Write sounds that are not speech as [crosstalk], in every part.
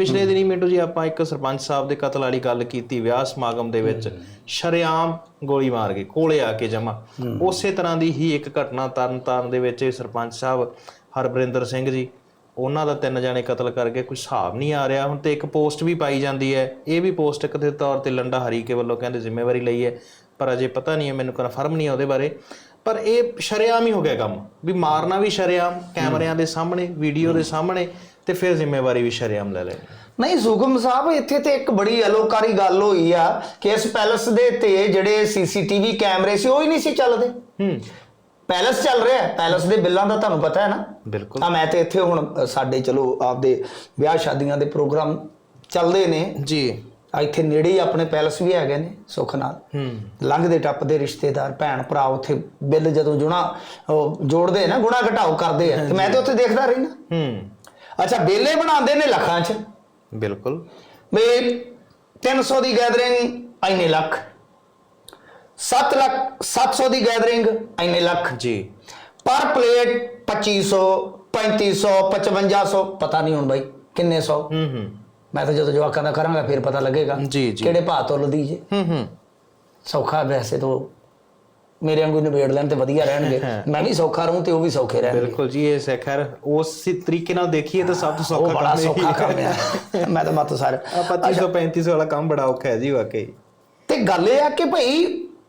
ਪਿਛਲੇ ਦਿਨੀ ਮਿੰਟੂ ਜੀ ਆਪਾਂ ਇੱਕ ਸਰਪੰਚ ਸਾਹਿਬ ਦੇ ਕਤਲ ਵਾਲੀ ਗੱਲ ਕੀਤੀ ਵਿਆਹ ਸਮਾਗਮ ਦੇ ਵਿੱਚ ਸ਼ਰੇਆਮ ਗੋਲੀ ਮਾਰ ਕੇ ਕੋਲੇ ਆ ਕੇ ਜਮਾ। ਉਸੇ ਤਰ੍ਹਾਂ ਦੀ ਹੀ ਇੱਕ ਘਟਨਾ ਤਰਨਤਾਰਨ ਦੇ ਵਿੱਚ ਇਹ ਸਰਪੰਚ ਸਾਹਿਬ ਹਰਬਰਿੰਦਰ ਸਿੰਘ ਜੀ ਉਹਨਾਂ ਦਾ ਤਿੰਨ ਜਾਣੇ ਕਤਲ ਕਰਕੇ ਕੋਈ ਹਿਸਾਬ ਨਹੀਂ ਆ ਰਿਹਾ। ਹੁਣ ਤੇ ਇੱਕ ਪੋਸਟ ਵੀ ਪਾਈ ਜਾਂਦੀ ਹੈ। ਇਹ ਵੀ ਪੋਸਟ ਇੱਕ ਦੇ ਤੌਰ ਤੇ ਲੰਡਾ ਹਰੀਕੇ ਵੱਲੋਂ ਕਹਿੰਦੇ ਜ਼ਿੰਮੇਵਾਰੀ ਲਈ ਹੈ ਪਰ ਅਜੇ ਪਤਾ ਨਹੀਂ ਹੈ ਮੈਨੂੰ ਕਨਫਰਮ ਨਹੀਂ ਹੈ ਉਹਦੇ ਬਾਰੇ। ਪਰ ਇਹ ਸ਼ਰੇਆਮ ਹੀ ਹੋ ਗਿਆ ਕੰਮ ਵੀ ਮਾਰਨਾ ਵੀ ਸ਼ਰੇਆਮ ਕੈਮਰਿਆਂ ਦੇ ਸਾਹਮਣੇ ਵੀਡੀਓ ਦੇ ਸਾਹਮਣੇ ਤੇ ਫਿਰ ਜ਼ਿੰਮੇਵਾਰੀ ਵੀ ਸ਼ਰੇਆਮ ਲੈ ਲੈਣੀ ਨਹੀਂ ਸੁਗਮ ਸਾਹਿਬ ਇੱਥੇ ਤੇ ਇੱਕ ਬੜੀ ਅਲੋਕਾਰੀ ਗੱਲ ਹੋਈ ਆ ਕਿ ਇਸ ਪੈਲਸ ਦੇ ਤੇ ਜਿਹੜੇ ਸੀਸੀਟੀਵੀ ਕੈਮਰੇ ਸੀ ਉਹ ਹੀ ਨਹੀਂ ਸੀ ਚੱਲਦੇ। ਹੂੰ। ਪੈਲਸ ਚੱਲ ਰਿਹਾ ਹੈ ਪੈਲਸ ਦੇ ਬਿੱਲਾਂ ਦਾ ਤੁਹਾਨੂੰ ਪਤਾ ਹੈ ਨਾ? ਬਿਲਕੁਲ। ਆ ਮੈਂ ਤੇ ਇੱਥੇ ਹੁਣ ਸਾਡੇ ਚਲੋ ਆਪਦੇ ਵਿਆਹ ਸ਼ਾਦੀਆਂ ਦੇ ਪ੍ਰੋਗਰਾਮ ਚੱਲਦੇ ਨੇ। ਜੀ। ਆ ਇੱਥੇ ਨੇੜੇ ਹੀ ਆਪਣੇ ਪੈਲਸ ਵੀ ਹੈਗੇ ਨੇ ਸੁੱਖ ਨਾਲ। ਹੂੰ। ਲੰਘਦੇ ਟੱਪਦੇ ਰਿਸ਼ਤੇਦਾਰ ਭੈਣ ਭਰਾ ਉੱਥੇ ਬਿੱਲ ਜਦੋਂ ਜੁਣਾ ਜੋੜਦੇ ਨਾ ਗੁਣਾ ਘਟਾਓ ਕਰਦੇ ਆ। ਤੇ ਮੈਂ ਤੇ ਉੱਥੇ ਦੇਖਦਾ ਰਹਿਣਾ ਹੂੰ। ਅੱਛਾ ਬੇਲੇ ਬਣਾਉਂਦੇ ਨੇ ਲੱਖਾਂ 'ਚ? ਬਿਲਕੁਲ। ਵੀ 300 ਦੀ ਗੈਦਰਿੰਗ ਇੰਨੇ ਲੱਖ। 7 ਲੱਖ 700 ਦੀ ਗੈਦਰਿੰਗ ਇੰਨੇ ਲੱਖ। ਜੀ। ਪਰ ਪਲੇਟ 2500 3500 5500 ਪਤਾ ਨਹੀਂ ਹੁਣ ਬਾਈ ਕਿੰਨੇ ਸੌ। ਹੂੰ ਹੂੰ। ਮੈਂ ਤਾਂ ਜਦੋਂ ਜਵਾਕਾਂ ਦਾ ਕਰਾਂਗਾ ਫਿਰ ਪਤਾ ਲੱਗੇਗਾ ਜੀ, ਜੀ। ਕਿਹੜੇ ਭਾਅ ਤੁਲਦੀ ਜੇ। ਹੂੰ ਹੂੰ। ਸੌਖਾ ਵੈਸੇ ਤਾਂ ਮੇਰੇ ਵਾਂਗੂ ਨਿਬੇੜ ਲੈਣ ਤੇ ਵਧੀਆ ਰਹਿਣਗੇ। ਮੈਂ ਵੀ ਸੌਖਾ ਰਹੂੰ ਤੇ ਉਹ ਵੀ ਸੌਖੇ ਰਹਿਣਗੇ। ਬਿਲਕੁਲ ਜੀ ਇਹ ਸਖਰ ਉਸ ਤਰੀਕੇ ਨਾਲ ਦੇਖੀਏ ਤਾਂ ਸਭ ਤੋਂ ਸੌਖਾ ਬੜਾ ਕੰਮ ਸੌਖਾ ਇਹੀ ਕੰਮ ਹੈ। ਹੈ। ਮੈਂ ਤਾਂ ਮਤ ਸਾਰੇ ਆ 2500 3500 ਵਾਲਾ ਕੰਮ ਬੜਾ ਔਖਾ ਹੈ ਜੀ ਵਾਕਈ। ਤੇ ਗੱਲ ਇਹ ਆ ਕਿ ਭਈ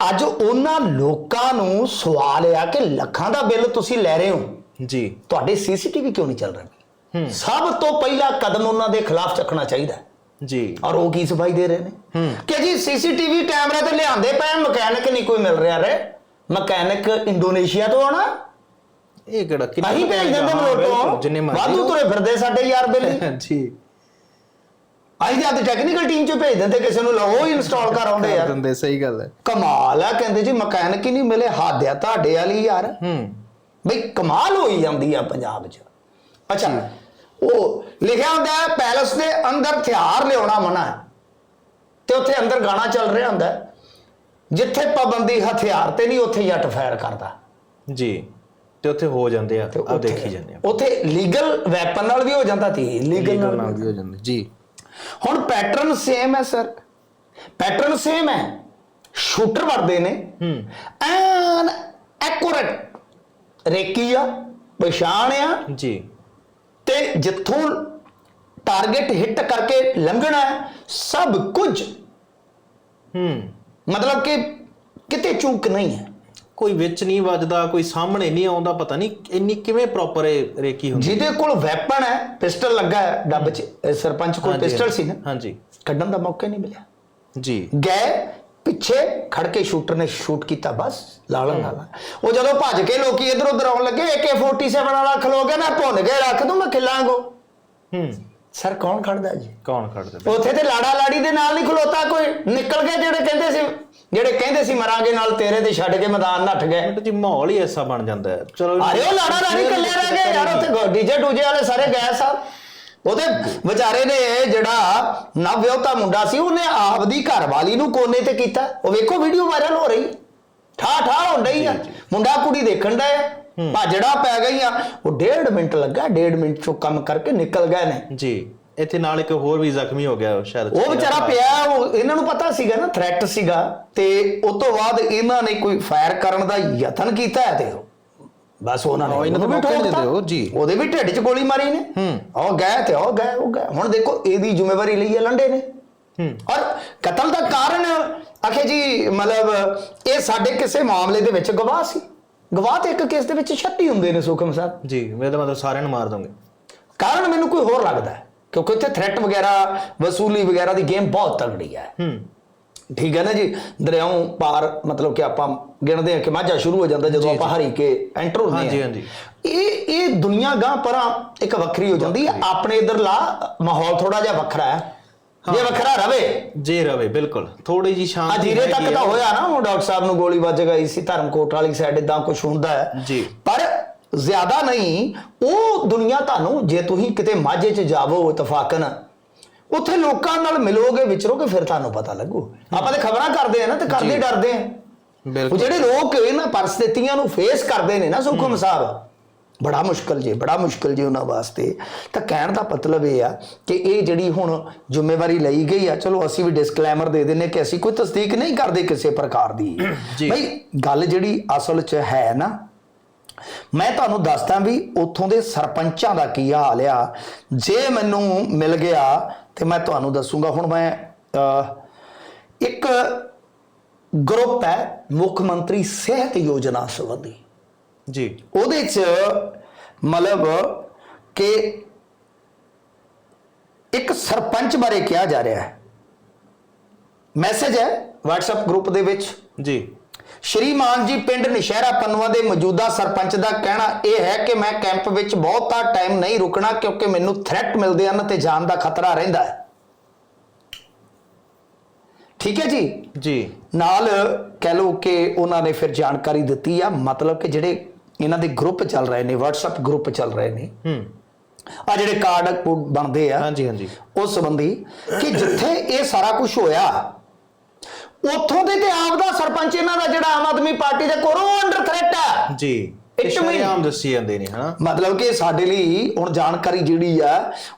ਅੱਜ ਉਹਨਾਂ ਲੋਕਾਂ ਨੂੰ ਸਵਾਲ ਆ ਕਿ ਲੱਖਾਂ ਦਾ ਬਿੱਲ ਤੁਸੀਂ ਲੈ ਰਹੇ ਹੋ। ਜੀ। ਤੁਹਾਡੇ ਸੀਸੀਟੀਵੀ ਕਿਉਂ ਨਹੀਂ ਚੱਲ ਰਹੇ? ਸਭ ਤੋਂ ਪਹਿਲਾ ਕਦਮ ਉਹਨਾਂ ਦੇ ਖਿਲਾਫ ਚੱਕਣਾ ਚਾਹੀਦਾ ਹੈ। ਜੀ। ਔਰ ਉਹ ਕੀ ਸਫ਼ਾਈ ਦੇ ਰਹੇ ਨੇ? ਕਿ ਜੀ ਸੀਸੀਟੀਵੀ ਕੈਮਰੇ ਤੇ ਲਿਆਂਦੇ ਪਏ ਮਕੈਨਿਕ ਨਹੀਂ ਕੋਈ ਮਿਲ ਰਿਹਾ ਰੇ। ਮਕੈਨਿਕ ਇੰਡੋਨੇਸ਼ੀਆ ਤੋਂ ਆਣਾ ਇਹ ਕਿਹੜਾ ਕਿੰਨਾ ਅਸੀਂ ਭੇਜ ਦਿੰਦੇ ਮਲੋਟੋਂ ਜਿੰਨੇ ਮਰਜ਼ੀ ਵਾਧੂ ਤੁਰੇ ਫਿਰਦੇ ਸਾਡੇ ਯਾਰ ਬੇਲੀ। [laughs] ਜੀ ਅਸੀਂ ਤੇ ਆਪਣੀ ਟੈਕਨੀਕਲ ਟੀਮ ਚ ਭੇਜ ਦਿੰਦੇ ਕਿਸੇ ਨੂੰ ਲਓ ਇੰਸਟਾਲ ਕਰ ਆਉਂਦੇ ਯਾਰ ਦਿੰਦੇ ਸਹੀ ਗੱਲ ਹੈ। ਕਮਾਲ ਆ ਕਹਿੰਦੇ ਜੀ ਮਕੈਨਿਕ ਹੀ ਨਹੀਂ ਮਿਲੇ ਹੱਦ ਆ ਤੁਹਾਡੇ ਵਾਲੀ ਯਾਰ। ਹੂੰ। ਬਈ ਕਮਾਲ ਹੋਈ ਜਾਂਦੀ ਆ ਪੰਜਾਬ 'ਚ। ਅੱਛਾ ਉਹ ਲਿਖਿਆ ਹੁੰਦਾ ਹੈ ਪੈਲਸ ਦੇ ਅੰਦਰ ਹਥਿਆਰ ਲਿਆਉਣਾ ਮਨਾ ਹੈ। ਤੇ ਉੱਥੇ ਅੰਦਰ ਗਾਣਾ ਚੱਲ ਰਿਹਾ ਹੁੰਦਾ ਹੈ, ਜਿੱਥੇ ਪਾਬੰਦੀ ਹਥਿਆਰ ਤੇ ਨਹੀਂ ਉੱਥੇ ਜੱਟ ਫਾਇਰ ਕਰਦਾ। ਜੀ ਤੇ ਉੱਥੇ ਹੋ ਜਾਂਦੇ ਆ ਆ ਉੱਥੇ- ਦੇਖੀ ਜਾਂਦੇ ਆ। ਉੱਥੇ ਲੀਗਲ ਵੈਪਨ ਨਾਲ ਵੀ ਹੋ ਜਾਂਦਾ ਸੀ ਲੀਗਲ ਲੀਗਲ ਨਾਲ ਨਾਲ ਵੀ ਹੋ ਜਾਂਦੇ ਜੀ। ਹੁਣ ਪੈਟਰਨ ਸੇਮ ਹੈ ਸਰ। ਪੈਟਰਨ ਸੇਮ ਹੈ। ਸ਼ੂਟਰ ਵਰਦੇ ਨੇ। ਹੂੰ। ਐਨ ਐਕੂਰੇਟ ਰੇਕੀ ਆ ਪਛਾਣ ਆ। ਜੀ। ਤੇ ਜਿੱਥੋਂ ਟਾਰਗੇਟ ਹਿੱਟ ਕਰਕੇ ਲੰਘਣਾ ਹੈ ਸਭ ਕੁਝ ਹੂੰ। ਮਤਲਬ ਕਿ ਕਿਤੇ ਚੂਕ ਨਹੀਂ ਹੈ। ਕੋਈ ਵਿੱਚ ਨਹੀਂ ਵੱਜਦਾ ਕੋਈ ਸਾਹਮਣੇ ਨਹੀਂ ਆਉਂਦਾ ਪਤਾ ਨਹੀਂ ਇੰਨੀ ਕਿਵੇਂ ਪ੍ਰੋਪਰ ਰੇਕੀ ਹੁੰਦੀ ਜਿਹਦੇ ਕੋਲ ਵੈਪਨ ਹੈ ਪਿਸਟਲ ਲੱਗਾ ਹੈ ਡੱਬ 'ਚ ਸਰਪੰਚ ਕੋਲ ਪਿਸਟਲ ਸੀ ਨਾ। ਹਾਂਜੀ। ਕੱਢਣ ਦਾ ਮੌਕਾ ਨਹੀਂ ਮਿਲਿਆ। ਜੀ। ਗਏ ਪਿੱਛੇ ਖੜ ਕੇ ਸ਼ੂਟਰ ਨੇ ਸ਼ੂਟ ਕੀਤਾ ਬਸ ਲਾਲਾ ਲਾਲਾ ਉਹ ਜਦੋਂ ਭੱਜ ਕੇ ਲੋਕੀ ਇਧਰ ਉਧਰ ਆਉਣ ਲੱਗੇ AK47 ਵਾਲਾ ਖਲੋ ਗਿਆ ਮੈਂ ਭੁੰਨ ਕੇ ਰੱਖ ਦੂੰ ਮੈਂ ਖਿਲਾਂਗੋ। ਹੂੰ। ਸਰ ਕੌਣ ਖੜਦਾ ਜੀ? ਕੌਣ ਖੜਦਾ? ਉੱਥੇ ਤੇ ਲਾੜਾ ਲਾੜੀ ਦੇ ਨਾਲ ਨਹੀਂ ਖਲੋਤਾ ਕੋਈ? ਨਿਕਲ ਗਏ ਜਿਹੜੇ ਕਹਿੰਦੇ ਸੀ ਜਿਹੜੇ ਕਹਿੰਦੇ ਸੀ ਮਰਾਂਗੇ ਨਾਲ ਤੇਰੇ ਤੇ ਛੱਡ ਕੇ ਮੈਦਾਨ ਨੱਠ ਗਏ। ਜੀ ਮਾਹੌਲ ਹੀ ਐਸਾ ਬਣ ਜਾਂਦਾ ਹੈ। ਚਲੋ ਅਰੇ ਉਹ ਲਾੜਾ ਲਾੜੀ ਇਕੱਲੇ ਰਹਿ ਗਏ। ਯਾਰ ਉੱਥੇ ਡੀਜੇ ਡੂਜੇ ਵਾਲੇ ਸਾਰੇ ਗਏ ਸਾਹਿਬ ਉਹਦੇ ਵਿਚਾਰੇ ਨੇ ਜਿਹੜਾ ਨਵਵਿਆਹੁਤਾ ਮੁੰਡਾ ਸੀ ਉਹਨੇ ਆਪਦੀ ਘਰਵਾਲੀ ਨੂੰ ਕੋਨੇ ਤੇ ਕੀਤਾ। ਉਹ ਵੇਖੋ ਵੀਡੀਓ ਵਾਇਰਲ ਹੋ ਰਹੀ। ਠਾ ਠਾ ਹੋਣ ਡਈ ਆ। ਮੁੰਡਾ ਕੁੜੀ ਦੇਖਣ ਦਾ ਭਾਜੜਾ ਪੈ ਗਈ ਆ ਉਹ ਡੇਢ ਮਿੰਟ ਲੱਗਾ ਡੇਢ ਮਿੰਟ ਚੋਂ ਕੰਮ ਕਰਕੇ ਨਿਕਲ ਗਏ ਨੇ। ਜੀ ਇੱਥੇ ਨਾਲ ਇੱਕ ਹੋਰ ਵੀ ਜ਼ਖਮੀ ਹੋ ਗਿਆ ਸ਼ਾਇਦ ਉਹ ਵਿਚਾਰਾ ਪਿਆ ਉਹ ਇਹਨਾਂ ਨੂੰ ਪਤਾ ਸੀਗਾ ਨਾ ਥ੍ਰੈਟ ਸੀਗਾ ਤੇ ਉਸ ਤੋਂ ਬਾਅਦ ਇਹਨਾਂ ਨੇ ਕੋਈ ਫਾਇਰ ਕਰਨ ਦਾ ਯਤਨ ਕੀਤਾ ਹੈ ਤੇ ਬਸ ਉਹਨਾਂ ਨੇ ਇਹਨਾਂ ਨੂੰ ਮੌਕਾ ਨਹੀਂ। ਦਿੰਦੇ ਉਹ, ਜੀ। ਉਹਦੇ ਵੀ ਢਿੱਡ 'ਚ ਗੋਲੀ ਮਾਰੀ ਨੇ। ਹੂੰ। ਉਹ ਗਏ ਤੇ ਉਹ ਗਏ ਉਹ ਗਏ। ਹੁਣ ਦੇਖੋ ਇਹਦੀ ਜ਼ਿੰਮੇਵਾਰੀ ਲਈ ਹੈ ਲੰਡੇ ਨੇ। ਹੂੰ। ਔਰ ਕਤਲ ਦਾ ਕਾਰਨ ਆਖੇ ਜੀ ਮਤਲਬ ਇਹ ਸਾਡੇ ਕਿਸੇ ਮਾਮਲੇ ਦੇ ਵਿੱਚ ਗਵਾਹ ਸੀ। ਗਵਾਹ ਤੇ ਇੱਕ ਕੇਸ ਦੇ ਵਿੱਚ 36 ਹੁੰਦੇ ਨੇ ਸੁਖਮ ਸਾਹਿਬ। ਜੀ ਮੇਰਾ ਮਤਲਬ ਸਾਰਿਆਂ ਨੂੰ ਮਾਰ ਦੋਗੇ ਕਾਰਨ ਮੈਨੂੰ ਕੋਈ ਹੋਰ ਲੱਗਦਾ ਹੈ ਕਿਉਂਕਿ ਇੱਥੇ ਥ੍ਰੈਟ ਵਗੈਰਾ ਵਸੂਲੀ ਵਗੈਰਾ ਦੀ ਗੇਮ ਬਹੁਤ ਤਗੜੀ ਹੈ। ਹੂੰ। ਠੀਕ ਹੈ ਨਾ ਜੀ? ਦਰਿਆਓਂ ਪਾਰ ਮਤਲਬ ਕਿ ਆਪਾਂ ਗਿਣਦੇ ਹਾਂ ਕਿ ਮਾਝਾ ਸ਼ੁਰੂ ਹੋ ਜਾਂਦਾ ਜਦੋਂ ਆਪਾਂ ਹਰੀ ਕੇ ਐਂਟਰ ਹੁੰਦੇ ਹਾਂਜੀ, ਹਾਂ। ਹਾਂਜੀ। ਇਹ ਇਹ ਦੁਨੀਆ ਗਾਂ ਪਰਾਂ ਇੱਕ ਵੱਖਰੀ ਹੋ ਜਾਂਦੀ ਹੈ। ਆਪਣੇ ਇਧਰਲਾ ਮਾਹੌਲ ਥੋੜਾ ਜਿਹਾ ਵੱਖਰਾ ਹੈ। ਜੇ ਵੱਖਰਾ ਰਵੇ। ਜੇ ਰਵੇ ਬਿਲਕੁਲ। ਥੋੜੀ ਜੀ ਸ਼ਾਂਤੀ ਜੀਰੇ ਤੱਕ ਤਾਂ। ਹੋਇਆ ਨਾ ਉਹ ਡਾਕਟਰ ਸਾਹਿਬ ਨੂੰ ਗੋਲੀ ਵੱਜ ਗਈ ਸੀ ਧਰਮਕੋਟ ਵਾਲੀ ਸਾਈਡ ਇਦਾਂ ਕੁਝ ਹੁੰਦਾ ਹੈ। ਜੀ। ਪਰ ਜ਼ਿਆਦਾ ਨਹੀਂ ਉਹ ਦੁਨੀਆ ਤੁਹਾਨੂੰ ਜੇ ਤੁਸੀਂ ਕਿਤੇ ਮਾਝੇ 'ਚ ਜਾਵੋ ਇਤਫਾਕਨ ਉੱਥੇ ਲੋਕਾਂ ਨਾਲ ਮਿਲੋਗੇ ਵਿਚਰੋਗੇ ਫਿਰ ਤੁਹਾਨੂੰ ਪਤਾ ਲੱਗੂ। ਆਪਾਂ ਤੇ ਖਬਰਾਂ ਕਰਦੇ ਆ ਨਾ ਤੇ ਕਰਦੇ ਡਰਦੇ ਆ ਬਿਲਕੁਲ। ਜਿਹੜੇ ਲੋਕ ਇਹਨਾਂ ਪਰਿਸਥਿਤੀਆਂ ਨੂੰ ਫੇਸ ਕਰਦੇ ਨੇ ਨਾ ਸੁਖਮ ਸਾਹਿਬ ਬੜਾ ਮੁਸ਼ਕਲ ਜੇ ਬੜਾ ਮੁਸ਼ਕਲ ਜੇ ਉਹਨਾਂ ਵਾਸਤੇ। ਤਾਂ ਕਹਿਣ ਦਾ ਮਤਲਬ ਇਹ ਆ ਕਿ ਇਹ ਜਿਹੜੀ ਹੁਣ ਜ਼ਿੰਮੇਵਾਰੀ ਲਈ ਗਈ ਆ ਚਲੋ ਅਸੀਂ ਵੀ ਡਿਸਕਲੇਮਰ ਦੇ ਦਿੰਨੇ ਕਿ ਅਸੀਂ ਕੋਈ ਤਸਦੀਕ ਨਹੀਂ ਕਰਦੇ ਕਿਸੇ ਪ੍ਰਕਾਰ ਦੀ। ਬਈ ਗੱਲ ਜਿਹੜੀ ਅਸਲ 'ਚ ਹੈ ਨਾ ਮੈਂ ਤੁਹਾਨੂੰ ਦੱਸਦਾ ਵੀ ਉੱਥੋਂ ਦੇ ਸਰਪੰਚਾਂ ਦਾ ਕੀ ਹਾਲ ਆ। ਜੇ ਮੈਨੂੰ ਮਿਲ ਗਿਆ ਤੇ ਮੈਂ ਤੁਹਾਨੂੰ ਦੱਸੂਗਾ ਹੁਣ ਮੈਂ ਇੱਕ ਗਰੁੱਪ ਹੈ ਮੁੱਖ ਮੰਤਰੀ ਸਿਹਤ ਯੋਜਨਾ ਸੰਬੰਧੀ। ਜੀ। ਉਹਦੇ ਚ ਮਤਲਬ ਕਿ ਇੱਕ ਸਰਪੰਚ ਬਾਰੇ ਕਿਹਾ ਜਾ ਰਿਹਾ ਹੈ। ਮੈਸੇਜ ਹੈ WhatsApp ਗਰੁੱਪ ਦੇ ਵਿੱਚ। ਜੀ। ਸ਼੍ਰੀਮਾਨ ਜੀ ਪਿੰਡ ਨਸ਼ਹਿਰਾ ਪੰਨਵਾ ਦੇ ਮੌਜੂਦਾ ਸਰਪੰਚ ਦਾ ਕਹਿਣਾ ਇਹ ਹੈ ਕਿ ਮੈਂ ਕੈਂਪ ਵਿੱਚ ਬਹੁਤਾ ਟਾਈਮ ਨਹੀਂ ਰੁਕਣਾ ਕਿਉਂਕਿ ਮੈਨੂੰ ਥ੍ਰੈਟ ਮਿਲਦੇ ਹਨ ਤੇ ਜਾਨ ਦਾ ਖਤਰਾ ਰਹਿੰਦਾ ਹੈ। ਠੀਕ ਹੈ ਜੀ? ਜੀ। ਨਾਲ ਕਹਿ ਲਓ ਕਿ ਉਹਨਾਂ ਨੇ ਫਿਰ ਜਾਣਕਾਰੀ ਦਿੱਤੀ ਆ ਮਤਲਬ ਕਿ ਜਿਹੜੇ ਇਹਨਾਂ ਦੇ ਗਰੁੱਪ ਚੱਲ ਰਹੇ ਨੇ WhatsApp ਗਰੁੱਪ ਚੱਲ ਰਹੇ ਨੇ। ਹੂੰ। ਆ ਜਿਹੜੇ ਕਾਰਡ ਬਣਦੇ ਆ ਹਾਂਜੀ ਹਾਂਜੀ। ਉਸ ਸੰਬੰਧੀ ਕਿ ਜਿੱਥੇ ਇਹ ਸਾਰਾ ਕੁਝ ਹੋਇਆ ਉੱਥੋਂ ਦੇ ਤੇ ਆਪ ਦਾ ਸਰਪੰਚ ਇਹਨਾਂ ਦਾ ਜਿਹੜਾ ਆਮ ਆਦਮੀ ਪਾਰਟੀ ਦਾ ਕੋਰੋ ਅੰਡਰ ਥ੍ਰੈਟ ਆ। ਜੀ। Mean- ਸ਼ਰੇਆਮ ਦੱਸੀ ਜਾਂਦੇ ਨੇ ਹਨਾ ਮਤਲਬ ਕਿ ਸਾਡੇ ਲਈ ਹੁਣ ਜਾਣਕਾਰੀ ਜਿਹੜੀ ਆ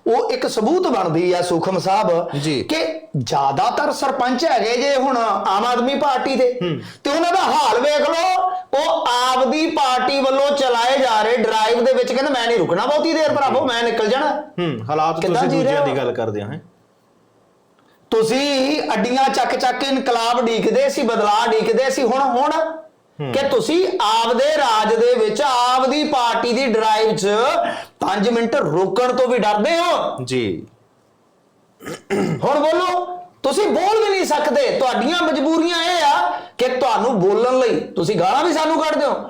ਉਹ ਇੱਕ ਸਬੂਤ ਬਣਦੀ ਆ ਸੁਖਮ ਸਾਹਿਬ। ਕਿ ਜ਼ਿਆਦਾਤਰ ਸਰਪੰਚ ਹੈਗੇ ਜੇ ਹੁਣ ਆਮ ਆਦਮੀ ਪਾਰਟੀ ਦੇ ਤੇ ਉਹਨਾਂ ਦਾ ਹਾਲ ਵੇਖ ਲਓ ਉਹ ਆਪਦੀ ਪਾਰਟੀ ਵੱਲੋਂ ਚਲਾਏ ਜਾ ਰਹੇ ਡਰਾਈਵ ਦੇ ਵਿੱਚ ਕਹਿੰਦੇ ਮੈਂ ਨਹੀਂ ਰੁਕਣਾ ਬਹੁਤੀ ਦੇਰ ਭਰਾਵੋ ਮੈਂ ਨਿਕਲ ਜਾਣਾ ਹੂੰ ਹਾਲਾਤ ਤੁਸੀਂ ਦੂਜਿਆਂ? ਦੀ ਗੱਲ ਕਰਦੇ ਹੈਂ? ਤੁਸੀਂ ਅੱਡੀਆਂ ਚੱਕ ਚੱਕ ਕੇ ਇਨਕਲਾਬ ਢੀਕਦੇ ਸੀ ਬਦਲਾਅ ਢੀਕਦੇ ਸੀ ਹੁਣ ਹੁਣ ਕਿ ਤੁਸੀਂ ਆਪਦੇ ਰਾਜ ਦੇ ਵਿੱਚ ਆਪਦੀ ਪਾਰਟੀ ਦੀ ਡਰਾਈਵ 'ਚ 5 ਮਿੰਟ ਰੋਕਣ ਤੋਂ ਵੀ ਡਰਦੇ ਹੋ? ਜੀ। ਹੁਣ ਬੋਲੋ ਤੁਸੀਂ ਬੋਲ ਵੀ ਨਹੀਂ ਸਕਦੇ। ਤੁਹਾਡੀਆਂ ਮਜਬੂਰੀਆਂ ਇਹ ਆ ਕਿ ਤੁਹਾਨੂੰ ਬੋਲਣ ਲਈ ਤੁਸੀਂ ਗਾਲਾਂ ਵੀ ਸਾਨੂੰ ਕੱਢਦੇ ਹੋ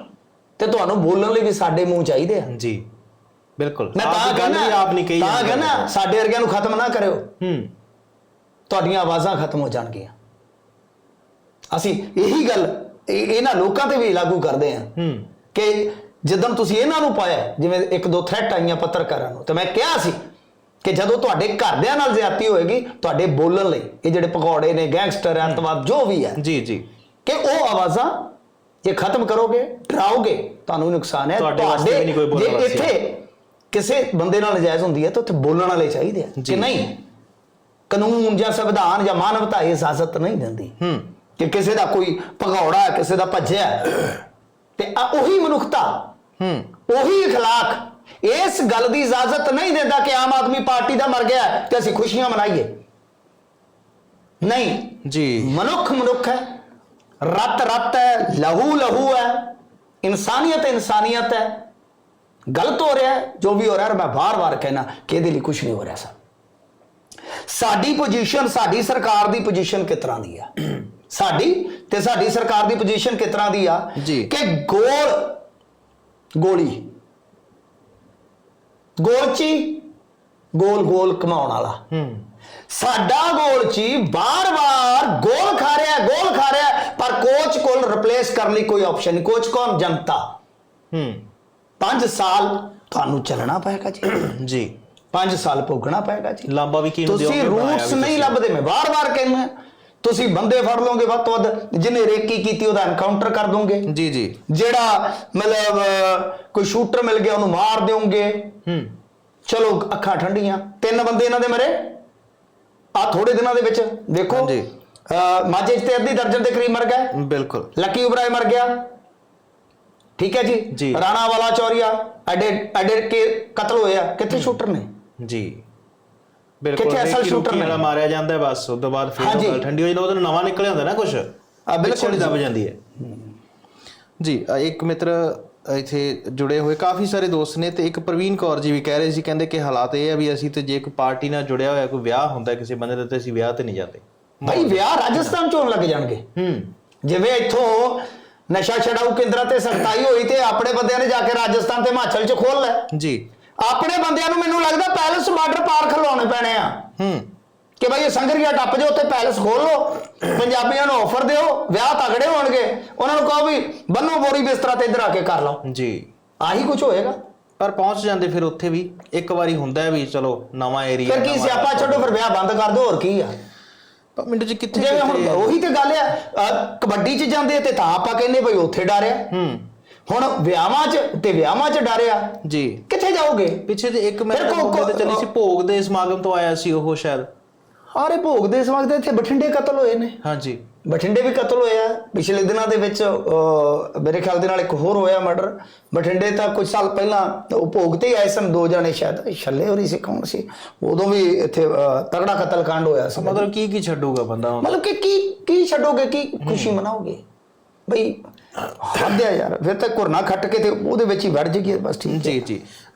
ਤੇ ਤੁਹਾਨੂੰ ਬੋਲਣ ਲਈ ਵੀ ਸਾਡੇ ਮੂੰਹ ਚਾਹੀਦੇ ਆ। ਜੀ ਬਿਲਕੁਲ। ਮੈਂ ਆਪ ਤਾਂ ਦੀ ਕਹਿੰਦਾ ਆਪ ਨਹੀਂ ਕਹੀ ਤਾਂ ਕਹਿੰਦਾ ਸਾਡੇ ਵਰਗਿਆਂ ਨੂੰ ਖਤਮ ਨਾ ਕਰਿਓ। ਹੂੰ। ਤੁਹਾਡੀਆਂ ਆਵਾਜ਼ਾਂ ਖਤਮ ਹੋ ਜਾਣਗੀਆਂ। ਅਸੀਂ ਇਹੀ ਗੱਲ ਇਹ- ਇਹਨਾਂ ਲੋਕਾਂ ਤੇ ਵੀ ਲਾਗੂ ਕਰਦੇ ਹੂੰ। ਕਿ ਜਦੋਂ ਤੁਸੀਂ ਇਹਨਾਂ ਨੂੰ ਪਾਇਆ ਜਿਵੇਂ ਇੱਕ ਦੋ ਥ੍ਰੈਟ ਆਈਆਂ ਪੱਤਰਕਾਰਾਂ ਨੂੰ ਤੇ ਮੈਂ ਕਿਹਾ ਸੀ ਕਿ ਜਦੋਂ ਤੁਹਾਡੇ ਘਰਦਿਆਂ ਨਾਲ ਜ਼ਿਆਦਤੀ ਹੋਏਗੀ ਤੁਹਾਡੇ ਬੋਲਣ ਲਈ ਇਹ ਜਿਹੜੇ ਪਕੌੜੇ ਨੇ ਗੈਂਗਸਟਰ ਅੰਤਵਾਦ ਜੋ ਵੀ ਹੈ ਜੀ ਜੀ। ਕਿ ਉਹ ਆਵਾਜ਼ਾਂ ਜੇ ਖਤਮ ਕਰੋਗੇ ਡਰਾਓਗੇ ਤੁਹਾਨੂੰ ਨੁਕਸਾਨ ਹੈ। ਤੁਹਾਡੇ ਜੇ ਇੱਥੇ ਕਿਸੇ ਬੰਦੇ ਨਾਲ ਨਜਾਇਜ਼ ਹੁੰਦੀ ਹੈ ਤਾਂ ਉੱਥੇ ਬੋਲਣ ਵਾਲੇ ਚਾਹੀਦੇ ਆ। ਕਿ ਨਹੀਂ? ਕਾਨੂੰਨ ਜਾਂ ਸੰਵਿਧਾਨ ਜਾਂ ਮਾਨਵਤਾ ਇਹ ਇਜਾਜ਼ਤ ਨਹੀਂ ਦਿੰਦੀ। ਹੂੰ। ਕਿ ਕਿਸੇ ਦਾ ਕੋਈ ਭਗੌੜਾ ਹੈ, ਕਿਸੇ ਦਾ ਭੱਜਿਆ ਹੈ। ਤੇ ਆ ਉਹੀ ਮਨੁੱਖਤਾ ਹੂੰ ਉਹੀ اخلاق ਇਸ ਗੱਲ ਦੀ ਇਜਾਜ਼ਤ ਨਹੀਂ ਦਿੰਦਾ ਕਿ ਆਮ ਆਦਮੀ ਪਾਰਟੀ ਦਾ ਮਰ ਗਿਆ ਹੈ ਤੇ ਅਸੀਂ ਖੁਸ਼ੀਆਂ ਮਨਾਈਏ ਨਹੀਂ ਜੀ ਮਨੁੱਖ ਮਨੁੱਖ ਹੈ ਰਤ ਰਤ ਹੈ ਲਹੂ ਲਹੂ ਹੈ ਇਨਸਾਨੀਅਤ ਇਨਸਾਨੀਅਤ ਹੈ ਗਲਤ ਹੋ ਰਿਹਾ ਹੈ ਜੋ ਵੀ ਹੋ ਰਿਹਾ ਹੈ ਮੈਂ ਵਾਰ-ਵਾਰ ਕਹਿਣਾ ਕਿ ਇਹਦੇ ਲਈ ਕੁਝ ਨਹੀਂ ਹੋ ਰਿਹਾ ਸਰ ਸਾਡੀ ਪੋਜੀਸ਼ਨ ਸਾਡੀ ਸਰਕਾਰ ਦੀ ਪੋਜੀਸ਼ਨ ਕਿਸ ਤਰ੍ਹਾਂ ਦੀ ਆ ਸਾਡੀ ਤੇ ਸਾਡੀ ਸਰਕਾਰ ਦੀ ਪੋਜੀਸ਼ਨ ਕਿਸ ਤਰ੍ਹਾਂ ਦੀ ਆ। ਕਿ ਗੋਲ ਗੋਲੀ ਗੋਲਚੀ ਗੋਲ ਗੋਲ ਕਮਾਉਣ ਵਾਲਾ। ਹੂੰ। ਸਾਡਾ ਗੋਲ ਚੀ ਬਾਰ-ਬਾਰ ਗੋਲ ਖਾ ਰਿਹਾ ਗੋਲ ਖਾ ਰਿਹਾ ਪਰ ਕੋਚ ਕੋਲ ਰਿਪਲੇਸ ਕਰਨ ਲਈ ਕੋਈ ਆਪਸ਼ਨ ਨਹੀਂ। ਕੋਚ ਕੌਣ? ਜਨਤਾ। ਹੂੰ। 5 ਸਾਲ ਤੁਹਾਨੂੰ ਚੱਲਣਾ ਪਏਗਾ ਜੀ। [coughs] ਜੀ। 5 ਸਾਲ ਭੋਗਣਾ ਪਏਗਾ ਜੀ। ਲਾਂਬਾ ਵੀ ਕੀ ਹੁੰਦੀ ਤੁਸੀਂ ਰੂਟਸ ਨਹੀਂ ਲੱਭਦੇ ਮੈਂ ਵਾਰ-ਵਾਰ ਕਹਿੰਦਾ। ਤੁਸੀਂ ਬੰਦੇ ਫੜ ਲਓਗੇ ਵੱਧ ਤੋਂ ਵੱਧ ਜਿਹਨੇ ਰੇਕੀ ਕੀਤੀ ਉਹਦਾ ਐਨਕਾਊਂਟਰ ਕਰ ਦੋਗੇ। ਜੀ ਜੀ। ਜਿਹੜਾ ਮਤਲਬ ਕੋਈ ਸ਼ੂਟਰ ਮਿਲ ਗਿਆ ਉਹਨੂੰ ਮਾਰ ਦਿਓਗੇ। ਹੂੰ। ਚਲੋ ਅੱਖਾਂ ਠੰਡੀਆਂ। ਤਿੰਨ ਬੰਦੇ ਇਹਨਾਂ ਦੇ ਮਰੇ? ਆ ਥੋੜੇ ਦਿਨਾਂ ਦੇ ਵਿੱਚ ਦੇਖੋ। ਅਹ, ਮਾਝੇ ਤੇ ਅੱਧੀ ਦਰਜਨ ਦੇ ਕਰੀਬ ਮਰ ਗਏ। ਬਿਲਕੁਲ। ਲੱਕੀ ਉਬਰਾਏ ਮਰ ਗਿਆ। ਠੀਕ ਹੈ ਜੀ? ਜੀ। ਰਾਣਾ ਵਾਲਾ ਚੌਰੀਆ ਐਡੇ ਐਡੇ ਕੇ ਕਤਲ ਹੋਇਆ ਕਿੱਥੇ ਸ਼ੂਟਰ ਨੇ? ਜੀ। ਕਿੱਥੇ ਅਸਲ ਰੂਕੀ ਨੇ? ਮਾਰਿਆ ਜਾਂਦਾ ਹੈ ਬਸ ਉਸ ਤੋਂ ਬਾਅਦ ਫਿਰ। ਗੱਲ ਠੰਡੀ ਹੋ ਜਾਂਦੀ ਉਹਦੇ ਨਵਾਂ ਨਿਕਲ ਜਾਂਦਾ ਨਾ ਕੁਝ ਬਿਲਕੁਲ ਬਿਲਕੁਲ ਦਬ। ਜਾਂਦੀ ਹੈ। ਜੀ ਇੱਕ ਮਿੱਤਰ ਇੱਥੇ ਜੁੜੇ ਹੋਏ ਕਾਫੀ ਸਾਰੇ ਦੋਸਤ ਨੇ ਤੇ ਇੱਕ ਪ੍ਰਵੀਨ ਕੌਰ ਜੀ ਵੀ ਕਹਿ ਰਹੇ ਸੀ ਕਹਿੰਦੇ ਕਿ ਹਾਲਾਤ ਇਹ ਆ ਵੀ ਅਸੀਂ ਤੇ ਜੇ ਕੋਈ ਪਾਰਟੀ ਨਾਲ ਜੁੜਿਆ ਹੋਇਆ ਕੋਈ ਵਿਆਹ ਹੁੰਦਾ ਕਿਸੇ ਬੰਦੇ ਦਾ ਤੇ ਅਸੀਂ ਵਿਆਹ ਤੇ ਨਹੀਂ ਜਾਂਦੇ। ਭਾਈ ਵਿਆਹ ਰਾਜਸਥਾਨ ਚੋਂ ਲੱਗ ਜਾਣਗੇ। ਹੂੰ। ਜਿਵੇਂ ਇੱਥੋਂ ਨਸ਼ਾ ਛਡਾਊ ਕੇਂਦਰਾਂ ਤੇ ਸਖਤਾਈ ਹੋਈ ਤੇ ਆਪਣੇ ਬੰਦਿਆਂ ਨੇ ਜਾ ਕੇ ਰਾਜਸਥਾਨ ਤੇ ਹਿਮਾਚਲ 'ਚ ਖੋਲ ਲੈ ਜੀ। ਆਪਣੇ ਬੰਦਿਆਂ ਨੂੰ ਮੈਨੂੰ ਲੱਗਦਾ ਪੈਲਸ ਬਾਰਡਰ ਪਾਰ ਖਲਵਾਉਣੇ ਪੈਣੇ ਆ। ਹੂੰ। ਕਿ ਭਾਈ ਇਹ ਸੰਗਰੀਆ ਟੱਪ ਜਾਓ ਉੱਥੇ ਪੈਲਸ ਖੋਲ ਲਓ ਪੰਜਾਬੀਆਂ ਨੂੰ ਆਫਰ ਦਿਓ ਵਿਆਹ ਤਗੜੇ ਹੋਣਗੇ ਉਹਨਾਂ ਨੂੰ ਕਹੋ ਵੀ ਬੰਨੋ ਬੋਰੀ ਬਿਸਤਰਾ ਤੇ ਇੱਧਰ ਆ ਕੇ ਕਰ ਲਓ। ਜੀ। ਆਹੀ ਕੁਝ ਹੋਏਗਾ। ਪਰ ਪਹੁੰਚ ਜਾਂਦੇ ਫਿਰ ਉੱਥੇ ਵੀ ਇੱਕ ਵਾਰੀ ਹੁੰਦਾ ਵੀ ਚਲੋ ਨਵਾਂ ਏਰੀਆ ਫਿਰ ਕੀ ਸਿਆਪਾ ਛੱਡੋ ਫਿਰ ਵਿਆਹ ਬੰਦ ਕਰ ਦਿਓ ਹੋਰ ਕੀ ਆ। ਮਿੰਟ ਚ ਕਿੱਥੇ ਜਿਵੇਂ ਹੁਣ ਉਹੀ ਤੇ ਗੱਲ ਆ ਕਬੱਡੀ 'ਚ ਜਾਂਦੇ ਤੇ ਤਾਂ ਆਪਾਂ ਕਹਿੰਦੇ ਭਾਈ ਉੱਥੇ ਡਰਿਆ ਹੂੰ। ਹੁਣ ਵਿਆਹਾਂ 'ਚ ਤੇ ਵਿਆਹਾਂ 'ਚ ਡਰਿਆ ਜੀ। ਕਿੱਥੇ ਜਾਓਗੇ? ਪਿੱਛੇ ਜੇ ਇੱਕ ਮਿੰਟ ਫਿਰ ਕੋ- ਤੇ ਚੱਲੀ ਸੀ ਭੋਗ ਦੇ ਸਮਾਗਮ ਤੋਂ ਆਇਆ ਸੀ ਉਹ ਸ਼ਾਇਦ। ਹਾਰੇ ਭੋਗ ਦੇ ਸਮਾਗਮ ਦੇ ਇੱਥੇ ਬਠਿੰਡੇ ਕਤਲ ਹੋਏ ਨੇ। ਹਾਂਜੀ। ਬਠਿੰਡੇ ਵੀ ਕਤਲ ਹੋਇਆ। ਪਿਛਲੇ ਦਿਨਾਂ ਦੇ ਵਿੱਚ ਅਹ, ਮੇਰੇ ਖਿਆਲ ਦੇ ਨਾਲ ਇੱਕ ਹੋਰ ਹੋਇਆ ਮਰਡਰ ਬਠਿੰਡੇ ਤਾਂ ਕੁਝ ਸਾਲ ਪਹਿਲਾਂ ਉਹ ਭੋਗ ਤੇ ਹੀ ਆਏ ਸਨ ਦੋ ਜਣੇ ਸ਼ਾਇਦ। ਛੱਲੇ ਹੋਰੀ ਸੀ ਕੌਣ ਸੀ? ਉਦੋਂ ਵੀ ਇੱਥੇ ਅਹ, ਤਗੜਾ ਕਤਲकांड ਹੋਇਆ ਸੀ। ਮਤਲਬ ਕੀ ਕੀ ਛੱਡੂਗਾ ਬੰਦਾ ਮਤਲਬ ਕਿ ਕੀ ਕੀ ਛੱਡੋਗੇ? ਕੀ ਖੁਸ਼ੀ ਮਨਾਓਗੇ? ਬਈ ਖਾਧਿਆ ਯਾਰ। ਫਿਰ ਤਾਂ ਘੁਰਨਾ ਖੱਟ ਕੇ ਤੇ ਉਹਦੇ ਵਿੱਚ ਹੀ ਵੜ ਜਾਈਏ, ਬਸ ਠੀਕ ਜੀ ਜੀ।